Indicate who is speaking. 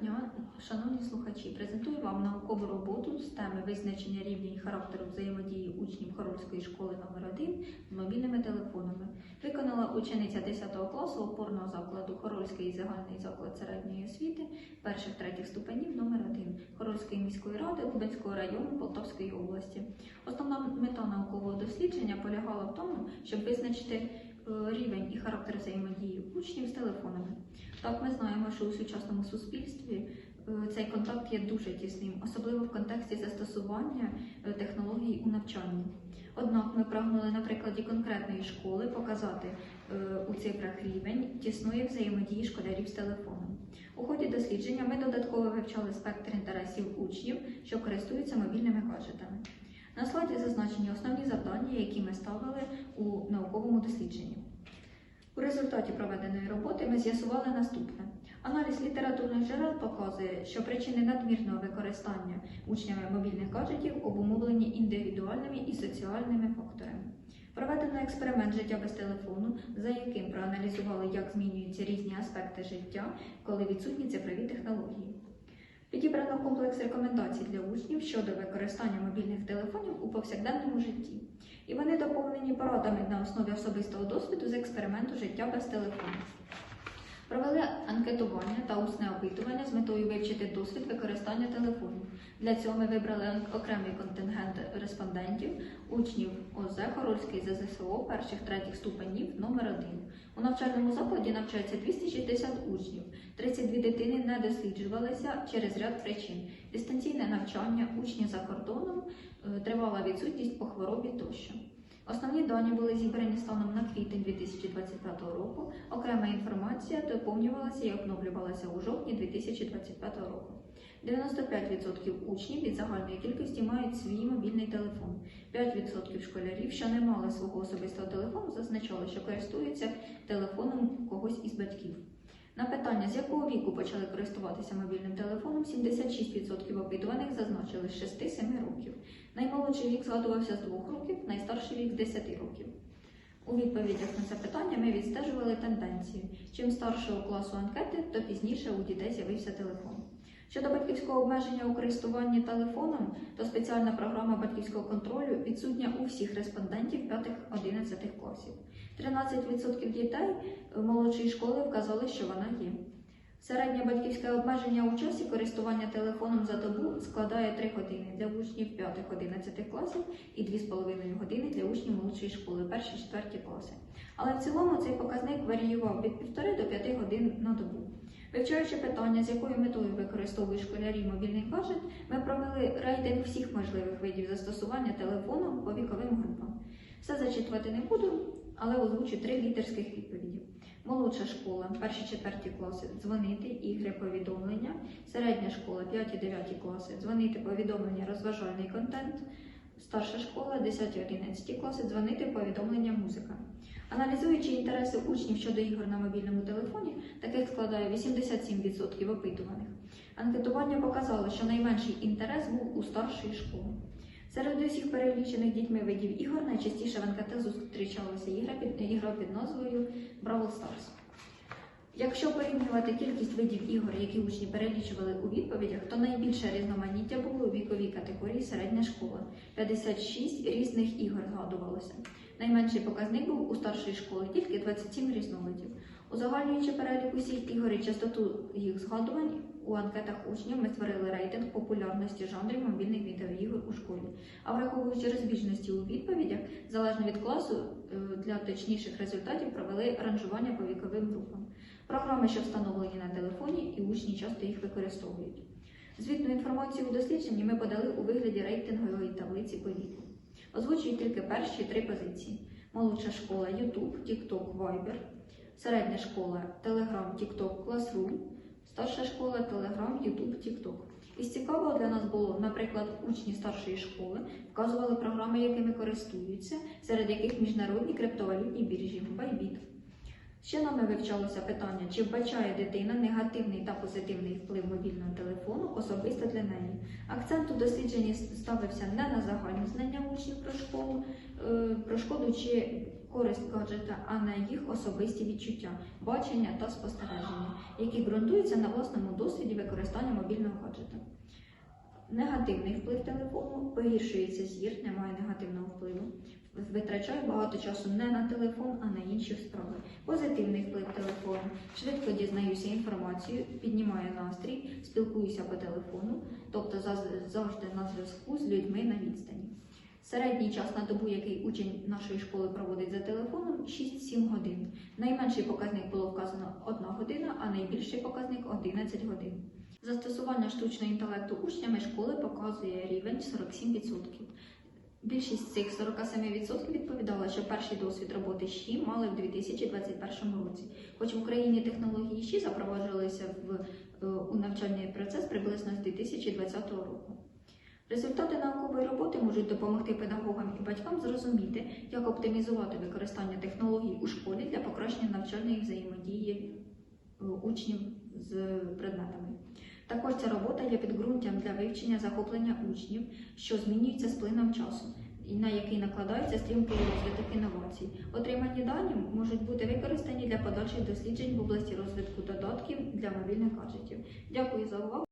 Speaker 1: дня, шановні слухачі. Презентую вам наукову роботу з теми визначення рівня і характеру взаємодії учнів Хорольської школи номер 1 з мобільними телефонами. Виконала учениця 10 класу опорного закладу Хорольський загальний заклад середньої освіти перших третіх ступенів номер 1 Хорольської міської ради Лубенського району Полтавської області. Основна мета наукового дослідження полягала в тому, щоб визначити рівень і характер взаємодії учнів з телефонами. Так, ми знаємо, що у сучасному суспільстві е, цей контакт є дуже тісним, особливо в контексті застосування е, технологій у навчанні. Однак ми прагнули на прикладі конкретної школи показати е, у цифрах рівень тісної взаємодії школярів з телефоном. У ході дослідження ми додатково вивчали спектр інтересів учнів, що користуються мобільними гаджетами. На слайді зазначені основні завдання, які ми ставили у науковому дослідженні. У результаті проведеної роботи ми з'ясували наступне. Аналіз літературних джерел показує, що причини надмірного використання учнями мобільних гаджетів обумовлені індивідуальними і соціальними факторами. Проведено експеримент життя без телефону, за яким проаналізували, як змінюються різні аспекти життя, коли відсутні цифрові технології. Підібрано комплекс рекомендацій для учнів щодо використання мобільних телефонів у повсякденному житті. І вони доповнені порадами на основі особистого досвіду з експерименту життя без телефону. Провели анкетування та усне опитування з метою вивчити досвід використання телефону. Для цього ми вибрали окремий контингент респондентів, учнів ОЗ Хорольський ЗЗСО перших третіх ступенів номер 1 У навчальному закладі навчається 260 учнів. 32 дитини не досліджувалися через ряд причин: дистанційне навчання, учні за кордоном, е, тривала відсутність по хворобі тощо. Основні дані були зібрані станом на квітень 2025 року. Окрема інформація доповнювалася і обновлювалася у жовтні 2025 року. 95% учнів від загальної кількості мають свій мобільний телефон. 5% школярів, що не мали свого особистого телефону, зазначали, що користуються телефоном когось із батьків. На питання, з якого віку почали користуватися мобільним телефоном, 76% опитуваних зазначили з 6-7 років. Наймолодший вік згадувався з 2 років, найстарший вік з 10 років. У відповідях на це питання ми відстежували тенденцію. Чим старшого класу анкети, то пізніше у дітей з'явився телефон. Щодо батьківського обмеження у користуванні телефоном, то спеціальна програма батьківського контролю відсутня у всіх респондентів 5-11 класів. 13% дітей молодшої школи вказали, що вона є. Середнє батьківське обмеження у часі користування телефоном за добу складає 3 години для учнів 5-11 класів і 2,5 години для учнів молодшої школи, 1-4 класи. Але в цілому цей показник варіював від 1,5 до 5 годин на добу. Вивчаючи питання, з якою метою використовують школярі мобільний гаджет, ми провели рейтинг всіх можливих видів застосування телефону по віковим групам. Все зачитувати не буду, але озвучу три лідерських відповіді. Молодша школа, перші четверті класи дзвонити, ігри, повідомлення, середня школа, 5-9 класи, дзвонити, повідомлення, розважальний контент, старша школа, 10-11 класи, дзвонити, повідомлення, музика. Аналізуючи інтереси учнів щодо ігор на мобільному телефоні, таких складає 87% опитуваних. Анкетування показало, що найменший інтерес був у старшої школи. Серед усіх перелічених дітьми видів ігор найчастіше в анкетах зустрічалася ігра під, ігра під назвою Бравл Stars. Якщо порівнювати кількість видів ігор, які учні перелічували у відповідях, то найбільше різноманіття було у віковій категорії середня школа. 56 різних ігор згадувалося. Найменший показник був у старшій школі, тільки 27 різновидів. Узагальнюючи перелік усіх ігор і частоту їх згадувань, у анкетах учнів ми створили рейтинг популярності жанрів мобільних відеоігор у школі. А враховуючи розбіжності у відповідях, залежно від класу, е, для точніших результатів провели ранжування по віковим групам. Програми, що встановлені на телефоні, і учні часто їх використовують. Звітну інформацію у дослідженні ми подали у вигляді рейтингової таблиці по віку. Озвучую тільки перші три позиції: молодша школа YouTube, TikTok, Viber, середня школа Telegram, TikTok, Classroom, старша школа Телеграм, Ютуб, Тікток. Із цікавого для нас було, наприклад, учні старшої школи вказували програми, якими користуються, серед яких міжнародні криптовалютні біржі Bybit. Ще нами вивчалося питання, чи вбачає дитина негативний та позитивний вплив мобільного телефону особисто для неї. Акцент у дослідженні ставився не на загальні знання учнів про школу, е, про шкоду чи користь гаджета, а не їх особисті відчуття, бачення та спостереження, які ґрунтуються на власному досвіді використання мобільного гаджета. Негативний вплив телефону погіршується зір, немає негативного впливу. Витрачає багато часу не на телефон, а на інші справи. Позитивний вплив телефону. Швидко дізнаюся інформацію, піднімаю настрій, спілкуюся по телефону, тобто завжди на зв'язку з людьми на відстані. Середній час на добу, який учень нашої школи проводить за телефоном, 6-7 годин. Найменший показник було вказано 1 година, а найбільший показник 11 годин. Застосування штучного інтелекту учнями школи показує рівень 47%. Більшість цих 47% відповідала, що перший досвід роботи ЩІ мали в 2021 році. Хоч в Україні технології ЩІ запроваджувалися в, е, у навчальний процес приблизно з 2020 року. Результати наукової роботи можуть допомогти педагогам і батькам зрозуміти, як оптимізувати використання технологій у школі для покращення навчальної взаємодії е, учнів з предметами. Також ця робота є підґрунтям для вивчення захоплення учнів, що змінюється з плином часу, і на який накладаються стрімкий розвиток інновацій. Отримані дані можуть бути використані для подальших досліджень в області розвитку додатків для мобільних гаджетів. Дякую за увагу.